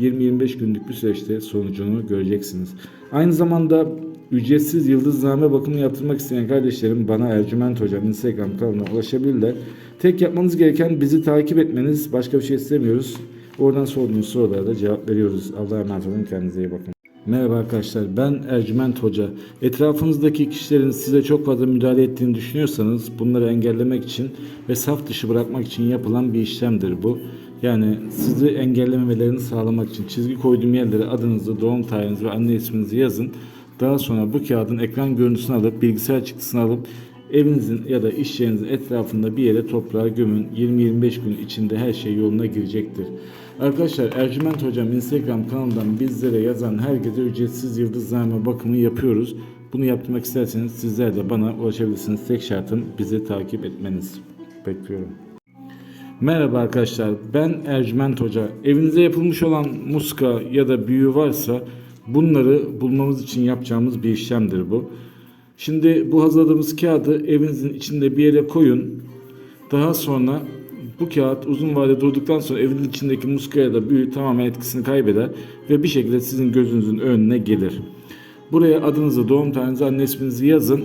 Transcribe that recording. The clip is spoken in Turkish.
20-25 günlük bir süreçte sonucunu göreceksiniz. Aynı zamanda ücretsiz yıldızname bakımı yaptırmak isteyen kardeşlerim bana Ercüment Hocam Instagram kanalına ulaşabilirler. Tek yapmanız gereken bizi takip etmeniz. Başka bir şey istemiyoruz. Oradan sorduğunuz sorulara da cevap veriyoruz. Allah'a emanet olun. Kendinize iyi bakın. Merhaba arkadaşlar ben Ercüment Hoca. Etrafınızdaki kişilerin size çok fazla müdahale ettiğini düşünüyorsanız bunları engellemek için ve saf dışı bırakmak için yapılan bir işlemdir bu. Yani sizi engellememelerini sağlamak için çizgi koyduğum yerlere adınızı, doğum tarihinizi ve anne isminizi yazın. Daha sonra bu kağıdın ekran görüntüsünü alıp bilgisayar çıktısını alıp evinizin ya da iş yerinizin etrafında bir yere toprağa gömün. 20-25 gün içinde her şey yoluna girecektir. Arkadaşlar Ercüment Hocam Instagram kanalından bizlere yazan herkese ücretsiz yıldızname bakımı yapıyoruz. Bunu yaptırmak isterseniz sizler de bana ulaşabilirsiniz. Tek şartım bizi takip etmeniz. Bekliyorum. Merhaba arkadaşlar ben Ercüment Hoca. Evinize yapılmış olan muska ya da büyü varsa bunları bulmamız için yapacağımız bir işlemdir bu. Şimdi bu hazırladığımız kağıdı evinizin içinde bir yere koyun. Daha sonra bu kağıt uzun vade durduktan sonra evin içindeki muska ya da büyü tamamen etkisini kaybeder ve bir şekilde sizin gözünüzün önüne gelir. Buraya adınızı, doğum tarihinizi, anne isminizi yazın